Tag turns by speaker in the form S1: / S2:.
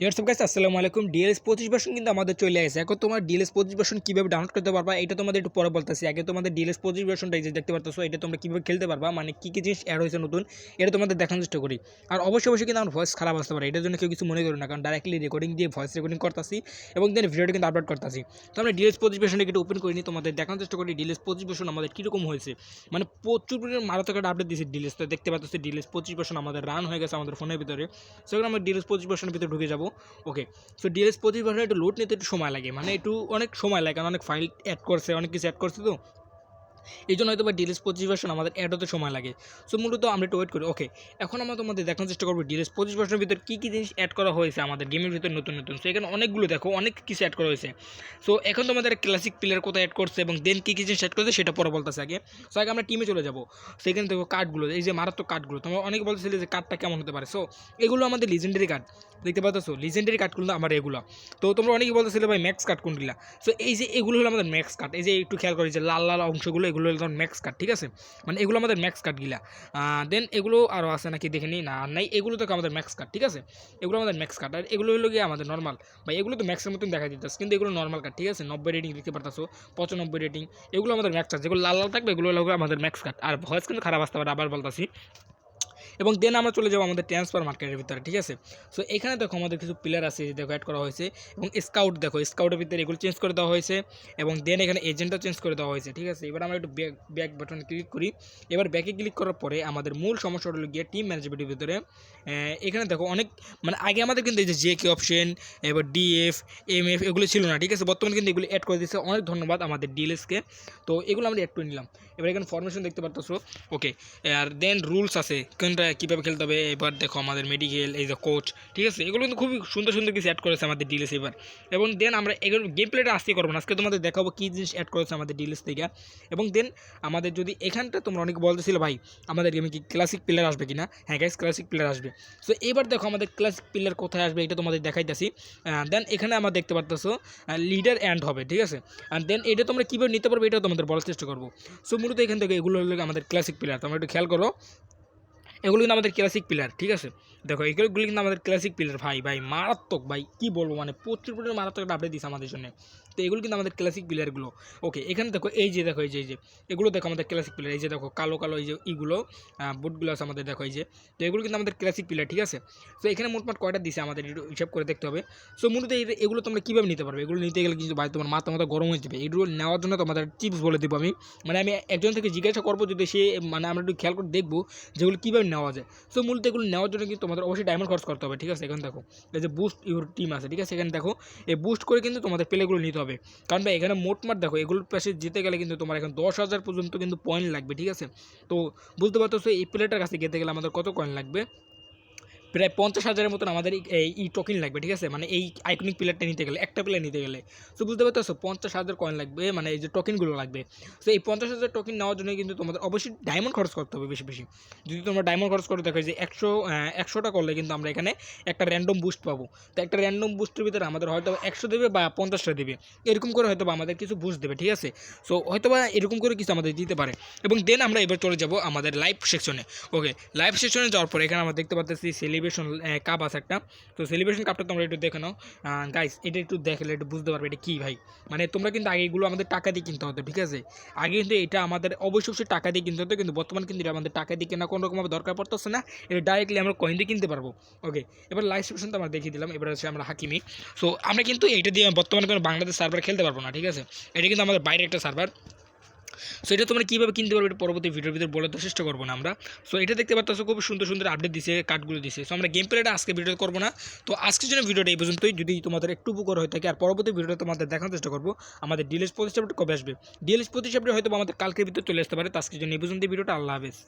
S1: WhatsApp guys আসসালামু আলাইকুম DLS পঁচিশ ভার্সন কিন্তু আমাদের চলে আসে। এখন তোমার ডিএলএস পঁচিশ ভার্সন কীভাবে ডাউনলোড করতে পারবা, এটা তোমাদের একটু পরে বলতেছি। আগে তোমাদের ডিএলএস পঁচিশ ভার্সনটা যে দেখতে পারতেছো, এটা তোমরা কীভাবে খেলতে পারবা মানে কী কী জিনিস অ্যাড হয়েছে নতুন, এটা তোমাদের দেখানোর চেষ্টা করি। আর অবশ্যই অবশ্যই কিন্তু আমার ভয়েস খারাপ আসতে পারে, এটার জন্য কেউ কিছু মনে করো না, কারণ ডাইরেক্টলি রেকর্ডিং দিয়ে ভয়েস রেকর্ডিং করতেছি এবং দেন ভিডিওটা কিন্তু আপলোড করতেছি। তো আমরা ডিএলএস পঁচিশ ভার্সনটা একটু ওপেন করিনি, তোমাদের দেখানোর চেষ্টা করি ডিএলএস পঁচিশ ভার্সন আমাদের কীরকম হয়েছে। মানে প্রচুর পরিমাণে মারাত্মক একটা আপডেট দিয়েছে ডিএলএস তো দেখতে পাচ্ছি ডিএলএস পঁচিশ ভার্সন আমাদের রান হয়ে গেছে আমাদের ফোনের ভিতরে। সেখানে আমরা ডিএলএস পঁচিশ ভার্সনের ভিতরে ঢুকে যাব। ওকে সো ডিএলএস ভার্সনে একটু লোড নিতে একটু সময় লাগে। মানে একটু অনেক সময় লাগে, কারণ অনেক ফাইল অ্যাড করছে, অনেক কিছু অ্যাড করছে তো। এই জন্য হয়তো বা ডিএলএস পঁচিশ ভার্সন আমাদের অ্যাড হতে সময় লাগে। সো মূলত আমরা একটু ওয়েট করি। ওকে এখন আমরা তোমাদের দেখানোর চেষ্টা করব ডিএলএস পঁচিশ ভার্সনের ভিতরে কী কী জিনিস অ্যাড করা হয়েছে আমাদের গেমের ভিতরে নতুন নতুন। সো এখানে অনেকগুলো দেখো, অনেক কিছু অ্যাড করা হয়েছে। সো এখন তোমাদের ক্লাসিক প্লেয়ার কোথায় অ্যাড করছে এবং দেন কী কী জিনিস অ্যাড করছে সেটা পরে বলতেছে আগে। সো আগে আমরা টিমে চলে যাব। সেখানে দেখো কার্ডগুলো এই যে মারাত্মক কার্ডগুলো তোমরা অনেকে বলতেছিলে যে কার্ডটা কেমন হতে পারে। সো এগুলো আমাদের লিজেন্ডারি কার্ড দেখতে পাচ্ছ? লিজেন্ডারি কার্ডগুলো আমার এগুলো তো তোমরা অনেকে বলতেছিলে ভাই ম্যাক্স কার্ড কোনগুলা? সো এই যে এগুলো হলো আমাদের ম্যাক্স কার্ড এই যে একটু খেয়াল করি যে লাল লাল অংশগুলো এগুলো একদম ম্যাক্স কাট ঠিক আছে? মানে এগুলো আমাদের ম্যাক্স কার্ডগুলা দেন এগুলো আরও আছে নাকি দেখে নিই? না নাই, এগুলো তো আমাদের ম্যাক্স কাট ঠিক আছে? এগুলো আমাদের ম্যাক্স কাট আর এগুলো হলো গিয়ে আমাদের নর্মাল বা এগুলো তো ম্যাক্সের মতন দেখা দিতেছে, কিন্তু এগুলো নর্মাল কার্ড ঠিক আছে? নব্বই রেটিং দিতে পারতাছো, পঁচানব্বই রেটিং এগুলো আমাদের ম্যাক্স কাট যেগুলো লাল লাল থাকবে, এগুলো হলো আমাদের ম্যাক্স কাট আর ভয়েস কিন্তু খারাপ আসতে পারে, আবার বলতাছি। এবং দেন আমরা চলে যাব আমাদের ট্রান্সফার মার্কেটের ভিতরে, ঠিক আছে? সো এখানে দেখো আমাদের কিছু প্লেয়ার আছে দেখো অ্যাড করা হয়েছে, এবং স্কাউট দেখো স্কাউটের ভিতরে এগুলো চেঞ্জ করে দেওয়া হয়েছে, এবং দেন এখানে এজেন্টও চেঞ্জ করে দেওয়া হয়েছে, ঠিক আছে? এবার আমরা একটু ব্যাক ব্যাক বাটনে ক্লিক করি, এবার ব্যাকে ক্লিক করার পরে আমাদের মূল সমস্যাটা হলো গিয়ে টিম ম্যানেজমেন্টের ভিতরে এখানে দেখো অনেক মানে আগে আমাদের কিন্তু এই যে জে কে অপশন এবার ডিএফ এম এফ এগুলো ছিল না, ঠিক আছে? বর্তমানে কিন্তু এগুলো অ্যাড করে দিয়েছে, অনেক ধন্যবাদ আমাদের ডিএলএসকে তো এগুলো আমরা অ্যাড করে নিলাম। এবার এখানে ফরমেশন দেখতে পারতেছো ওকে আর দেন রুলস আছে, কোনটা কীভাবে খেলতে হবে? এবার দেখো আমাদের মেডিকেল এই যে কোচ ঠিক আছে? এগুলো কিন্তু খুবই সুন্দর সুন্দর কিছু অ্যাড করেছে আমাদের ডিএলএস এবার। এবং দেন আমরা এগুলো গেম প্লেটা আজকে করব না। আজকে তোমাদের দেখাবো কী জিনিস অ্যাড করেছে আমাদের ডিএলএস থেকে। এবং দেন আমাদের যদি এখানটা তোমরা অনেকে বলতেছিল, ভাই, আমাদের গেমে কি ক্লাসিক প্লেয়ার আসবে কি না হ্যাঁ গাইস ক্লাসিক প্লেয়ার আসবে। সো এবার দেখো আমাদের ক্লাসিক প্লেয়ার কোথায় আসবে, এটা তোমাদের দেখাইতেছি। দেন এখানে আমরা দেখতে পারতেছো লিডার অ্যান্ড হবে, ঠিক আছে? আর দেন এটা তোমরা কীভাবে নিতে পারবে এটা তোমাদের বলার চেষ্টা করব। সো মূলত এখান থেকে এগুলো হলো আমাদের ক্লাসিক প্লেয়ার তোমরা একটু খেয়াল করো। এগুলো কিন্তু আমাদের ক্লাসিক প্লেয়ার ঠিক আছে? দেখো, এগুলো কিন্তু আমাদের ক্লাসিক প্লেয়ার ভাই ভাই, মারাত্মক, ভাই, কি বলব মানে প্রচুর পরিমাণে মারাত্মক একটা আপডেট আমাদের জন্য। তো এগুলো কিন্তু আমাদের ক্লাসিক প্লেয়ারগুলো ওকে এখানে দেখো, এই যে, দেখো, এই যে এই যে, এগুলো দেখো আমাদের ক্লাসিক প্লেয়ার এই যে, দেখো, কালো কালো, এই যে, ইগুলো বুটগুলো আছে আমাদের, দেখো, এই যে, তো এগুলো কিন্তু আমাদের ক্লাসিক প্লেয়ার ঠিক আছে? তো এখানে মোটমাট কয়টা দিছে আমাদের, একটু হিসাব করে দেখতে হবে। সো মূলত এগুলো তোমরা কীভাবে নিতে পারবে? এগুলো নিতে গেলে কিন্তু, ভাই, তোমার মাথা মাথা গরম হয়ে যাবে। এগুলো নেওয়ার জন্য তোমাদের টিপস বলে দেবো আমি। মানে আমি একজন থেকে জিজ্ঞাসা করব, যদি সে মানে আমরা একটু খেয়াল করে দেখব যেগুলো কীভাবে নেওয়া যায়। সো মূলত এগুলো নেওয়ার জন্য কিন্তু তোমাদের অবশ্যই ডায়মন্ড খরচ করতে হবে, ঠিক আছে? এখানে দেখো, এই যে বুস্ট ইউর টিম আছে, ঠিক আছে? এখানে দেখো, এই বুস্ট করে কিন্তু তোমাদের প্লেগুলো নিতে হবে। কারণ ভাই, এখানে মোটমাট দেখো, এগুলোর পাশে যেতে গেলে কিন্তু তোমার এখন দশ হাজার পর্যন্ত কিন্তু পয়েন্ট লাগবে, ঠিক আছে? তো, বুঝতে পারতো এই প্লেটার কাছে যেতে গেলে আমাদের কত কয়েন লাগবে? প্রায় পঞ্চাশ হাজারের মতন আমাদের এই- ই টোকেন লাগবে, ঠিক আছে? মানে এই আইকনিক প্লেয়ারটা নিতে গেলে, একটা প্লেয়ার নিতে গেলে। তো বুঝতে পারতেছো? পঞ্চাশ হাজার কয়েন লাগবে মানে এই যে টোকেনগুলো লাগবে। তো এই পঞ্চাশ হাজার টোকেন নেওয়ার জন্য কিন্তু তোমাদের অবশ্যই ডায়মন্ড খরচ করতে হবে বেশি বেশি। যদি তোমরা ডায়মন্ড খরচ করে দেখো যে একশো একশোটা করলে কিন্তু আমরা এখানে একটা র্যান্ডম বুস্ট পাবো। তো একটা র্যান্ডম বুস্টের ভিতরে আমাদের হয়তো একশো দেবে বা পঞ্চাশটা দেবে। এরকম করে হয়তো আমাদের কিছু বুস্ট দেবে, ঠিক আছে? সো হয়তো বা এরকম করে কিছু আমাদের দিতে পারে। এবং দেন আমরা এবার চলে যাব আমাদের লাইভ সেকশনে ওকে লাইভ সেকশনে যাওয়ার পর এখানে আমরা দেখতে পাচ্ছি সেলিব্রেশন কাপ আছে একটা। তো সেলিব্রেশন কাপটা তোমরা একটু দেখে নাও। গাইস এটা একটু দেখলে একটু বুঝতে পারবে এটা কী ভাই। মানে তোমরা কিন্তু আগে এগুলো আমাদের টাকা দিয়ে কিনতে হতো, ঠিক আছে? আগে কিন্তু এটা আমাদের অবশ্যই অবশ্যই টাকা দিয়ে কিনতে হতো, কিন্তু বর্তমানে কিন্তু এটা আমাদের টাকা দিয়ে কেনা কোনো রকমভাবে দরকার পড়তেছে না। এটা ডাইরেক্টলি আমরা কয়েন দিয়ে কিনতে পারব। ওকে এবার লাইভ সেকশন তো আমরা দেখিয়ে দিলাম। এবার হচ্ছে আমরা হাকিমি। সো আমরা কিন্তু এইটা দিয়ে বর্তমানে কোনো বাংলাদেশ সার্ভার খেলতে পারব না, ঠিক আছে? এটা কিন্তু আমাদের বাইরে একটা সার্ভার সো এটা তোমরা কীভাবে কিনতে পারবে এটা পরবর্তী ভিডিওর ভিতরে বলার চেষ্টা করব না আমরা। সো এটা দেখতে পাচ্ছ, খুব সুন্দর সুন্দর আপডেট দিছে কার্ডগুলো দিছে। সো আমরা গেম প্লেটা আজকে ভিডিও করব না। তো আজকের জন্য ভিডিওটা এই পর্যন্তই। যদি তোমাদের একটু উপকার হয়ে থাকে, আর পরবর্তী ভিডিওটা তোমাদের দেখার চেষ্টা করব, আমাদের ডিএলএস প্রতিষ্ঠাপটা কবে আসবে? ডিএলএস প্রতিষ্ঠাপটা হয়তো আমাদের কালকের ভিতরে চলে আসতে পারে। তো আজকের জন্য এই পর্যন্ত ভিডিওটা। আল্লাহ হাফেজ।